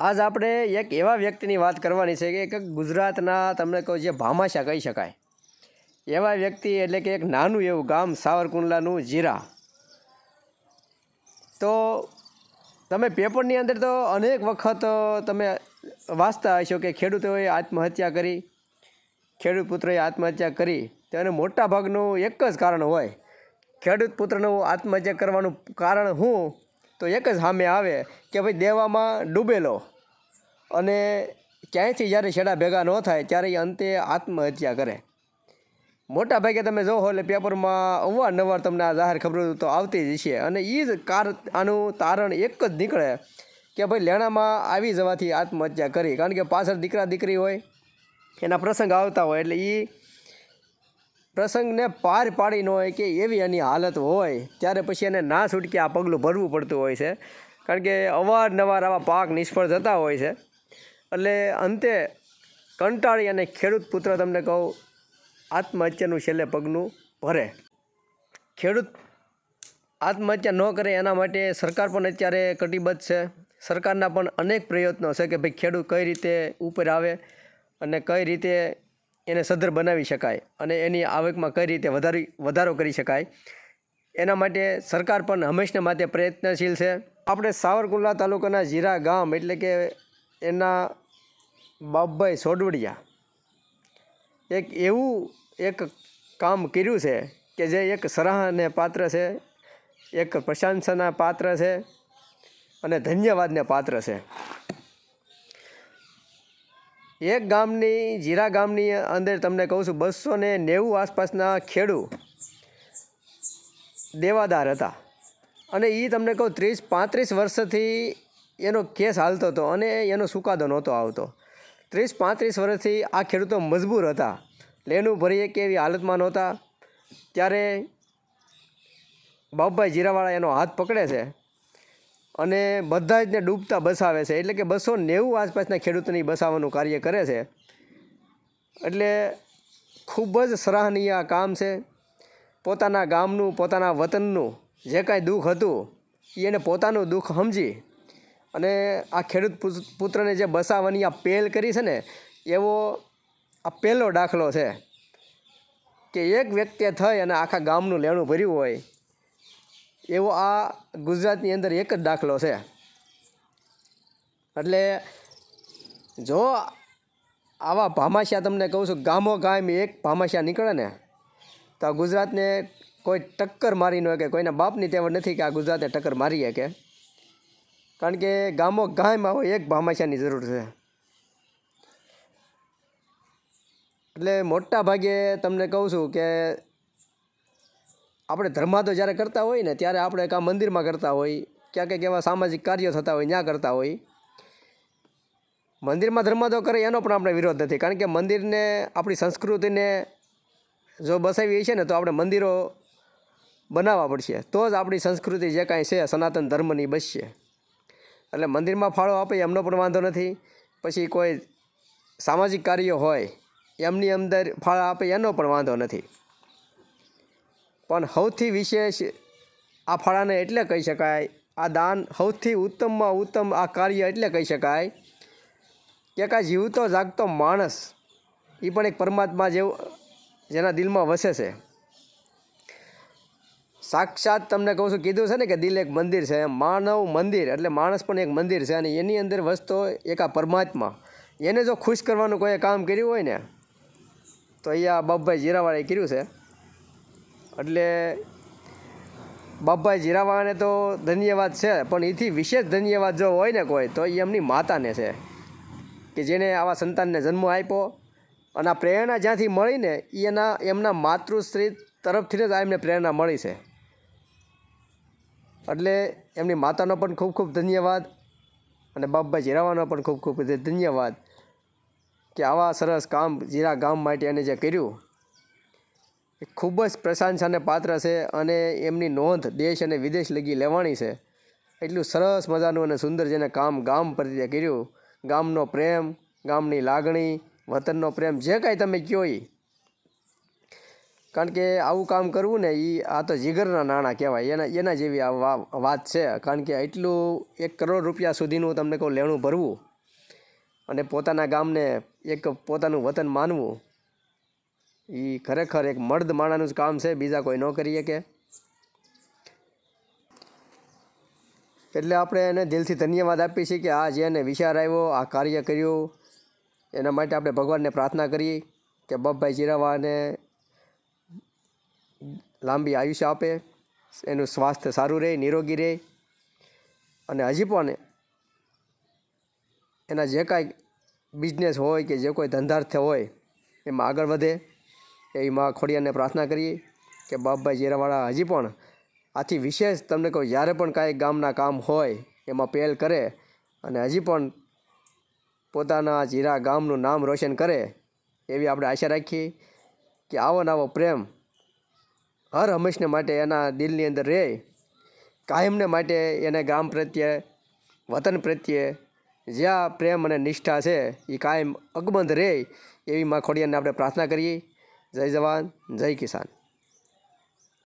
આજ આપણે એક એવા વ્યક્તિની વાત કરવાની છે કે એક ગુજરાતના તમને કહું જે ભામાશા કહી શકાય. એવા વ્યક્તિ એટલે કે એક નાનું એવું ગામ સાવરકુંડલાનું જીરા. તો તમે પેપરની અંદર તો અનેક વખત તમે વાંચતા હશો કે ખેડૂતોએ આત્મહત્યા કરી, ખેડૂત પુત્રએ આત્મહત્યા કરી, તો એનું મોટા ભાગનું એક જ કારણ હોય. ખેડૂત પુત્રનું આત્મહત્યા કરવાનું કારણ શું? તો એક જ સામે આવે કે ભાઈ દેવામાં ડૂબેલો. અને ક્યાંયથી જ્યારે છેડા ભેગા ન થાય ત્યારે એ અંતે આત્મહત્યા કરે. મોટા ભાગે તમે જોવો એટલે પેપરમાં અવારનવાર તમને આ જાહેર ખબર તો આવતી જ છે અને એ જ કાર આનું તારણ એક જ નીકળે કે ભાઈ લેણામાં આવી જવાથી આત્મહત્યા કરી. કારણ કે પાછળ દીકરા દીકરી હોય, એના પ્રસંગ આવતા હોય એટલે એ પ્રસંગને પાર પાડી ન હોય કે એવી એની હાલત હોય, ત્યારે પછી એને ના છૂટકે આ પગલું ભરવું પડતું હોય છે. કારણ કે અવારનવાર આવા પાક નિષ્ફળ જતા હોય છે. એટલે અંતે કંટાળી અને ખેડૂત પુત્ર તમને કહું, આત્મહત્યાનું છેલ્લે પગનું ભરે. ખેડૂત આત્મહત્યા ન કરે એના માટે સરકાર પણ અત્યારે કટિબદ્ધ છે. સરકારના પણ અનેક પ્રયત્નો છે કે ભાઈ ખેડૂત કઈ રીતે ઉપર આવે અને કઈ રીતે એને સદ્ધર બનાવી શકાય અને એની આવકમાં કઈ રીતે વધારી, વધારો કરી શકાય, એના માટે સરકાર પણ હંમેશને માટે પ્રયત્નશીલ છે. આપણે સાવરકુંડલા તાલુકાના જીરા ગામ એટલે કે એના બાપભાઈ સોડવડિયા એક એવું એક કામ કર્યું છે કે જે એક સરાહને પાત્ર છે, એક પ્રશંસાના પાત્ર છે અને ધન્યવાદને પાત્ર છે. એક ગામની, જીરા ગામની અંદર તમને કહું છું, બસો ને નેવું આસપાસના ખેડૂ દેવાદાર હતા. અને એ તમને કહું, ત્રીસ, પાંત્રીસ વર્ષથી એનો કેસ હાલતો હતો અને એનો સુકાદો નહોતો આવતો. ત્રીસ, પાંત્રીસ વર્ષથી આ ખેડૂતો મજબૂર હતા. લેનું ભરીએ કે એવી હાલતમાં નહોતા. ત્યારે બાપભાઈ જીરાવાળા એનો હાથ પકડે છે. અને બધા જ ને ડૂબતા બસાવે છે. એટલે કે બસો નેવું આસપાસના ખેડૂતોની બસાવવાનું કાર્ય કરે છે. એટલે ખૂબ જ સરાહનીય આ કામ છે. પોતાના ગામનું, પોતાના વતનનું જે કાંઈ દુઃખ હતું એ એને પોતાનું દુઃખ સમજી અને આ ખેડૂત પુત્રને જે બસાવવાની આ પહેલ કરી છે ને, એવો આ પહેલો દાખલો છે કે એક વ્યક્તિએ થઈ અને આખા ગામનું લેણું ભર્યું હોય. એવો આ ગુજરાતની અંદર એક જ દાખલો છે. એટલે જો આવા ભામાશા તમને કહું છું, ગામો ગામ એક ભામાશા નીકળે ને, તો આ ગુજરાતને કોઈ ટક્કર મારી ન કે કોઈના બાપની તેવડ નથી કે આ ગુજરાતે ટક્કર મારી શકે. કારણ કે ગામો ગામ આવો એક ભામાશાની જરૂર છે. એટલે મોટા ભાગે તમને કહું છું કે આપણે ધર્માદો જ્યારે કરતા હોય ને ત્યારે આપણે કાં મંદિરમાં કરતા હોય ક્યાં કંઈક એવા સામાજિક કાર્યો થતા હોય ત્યાં કરતા હોય. મંદિરમાં ધર્માદો કરે એનો પણ આપણે વિરોધ નથી. કારણ કે મંદિરને, આપણી સંસ્કૃતિને જો બસાવી છે ને તો આપણે મંદિરો બનાવવા પડશે. તો જ આપણી સંસ્કૃતિ જે કાંઈ છે, સનાતન ધર્મની બસશે. એટલે મંદિરમાં ફાળો આપે એમનો પણ વાંધો નથી. પછી કોઈ સામાજિક કાર્યો હોય, એમની અંદર ફાળો આપે એનો પણ વાંધો નથી. પણ સૌથી વિશેષ આ ફાળાને એટલે કહી શકાય, આ દાન સૌથી ઉત્તમમાં ઉત્તમ આ કાર્ય એટલે કહી શકાય કે કાંઈ જીવતો જાગતો માણસ, એ પણ એક પરમાત્મા જેવું, જેના દિલમાં વસે છે. સાક્ષાત તમને કહું છું, કીધું છે ને કે દિલ એક મંદિર છે, માનવ મંદિર, એટલે માણસ પણ એક મંદિર છે અને એની અંદર વસતો એક આ પરમાત્મા. એને જો ખુશ કરવાનું કોઈ કામ કર્યું હોય ને, તો અહીંયા બાપભાઈ જીરાવાળાએ કર્યું છે. એટલે બાપભાઈ જીરાવાને તો ધન્યવાદ છે, પણ એથી વિશેષ ધન્યવાદ જો હોય ને કોઈ, તો એ એમની માતાને છે. કે જેને આવા સંતાનને જન્મ આપ્યો અને આ પ્રેરણા જ્યાંથી મળીને એના, એમના માતૃશ્રી તરફથી જ આ એમને પ્રેરણા મળી છે. એટલે એમની માતાનો પણ ખૂબ ખૂબ ધન્યવાદ અને બાપભાઈ જીરાવાનો પણ ખૂબ ખૂબ ધન્યવાદ કે આવા સરસ કામ, જીરા ગામ માટે એને જે કર્યું ખૂબ જ પ્રશંસાને પાત્ર છે અને એમની નોંધ દેશ અને વિદેશ લગી લેવાણી છે. એટલું સરસ મજાનું અને સુંદર જેને કામ ગામ પ્રત્યે કર્યું. ગામનો પ્રેમ, ગામની લાગણી, વતનનો પ્રેમ, જે કાંઈ તમે કહો એ કારણ કે આવું કામ કરવું ને એ આ તો જીગરના નાણાં કહેવાય. એના એના જેવી આ વાત છે. કારણ કે એટલું એક કરોડ રૂપિયા સુધીનું તમને કહું લેણું ભરવું અને પોતાના ગામને એક પોતાનું વતન માનવું એ ખરેખર એક મર્દ માણાનું જ કામ છે, બીજા કોઈ ન કરી શકે. એટલે આપણે એને દિલથી ધન્યવાદ આપીએ છીએ કે આ જે એને વિચાર આવ્યો, આ કાર્ય કર્યું. એના માટે આપણે ભગવાનને પ્રાર્થના કરીએ કે બપભાઈ ચિરાવાને લાંબી આયુષ્ય આપે, એનું સ્વાસ્થ્ય સારું રહે, નિરોગી રહે. અને હજી પણ એના જે કાંઈ બિઝનેસ હોય કે જે કોઈ ધંધાર્થ હોય, એમાં આગળ વધે. એવી માં ખોડિયાને પ્રાર્થના કરીએ કે બાપભાઈ જીરાવાળા હજી પણ આથી વિશેષ તમને કહું, જ્યારે પણ કાંઈ ગામના કામ હોય, એમાં પહેલ કરે અને હજી પણ પોતાના જીરા ગામનું નામ રોશન કરે, એવી આપણે આશા રાખીએ કે આવો નવો પ્રેમ હર હંમેશને માટે એના દિલની અંદર રહે, કાયમને માટે એને ગામ પ્રત્યે, વતન પ્રત્યે જ્યાં પ્રેમ અને નિષ્ઠા છે એ કાયમ અકબંધ રહે, એવી માં ખોડિયાને આપણે પ્રાર્થના કરીએ. જય જવાન જય કિસાન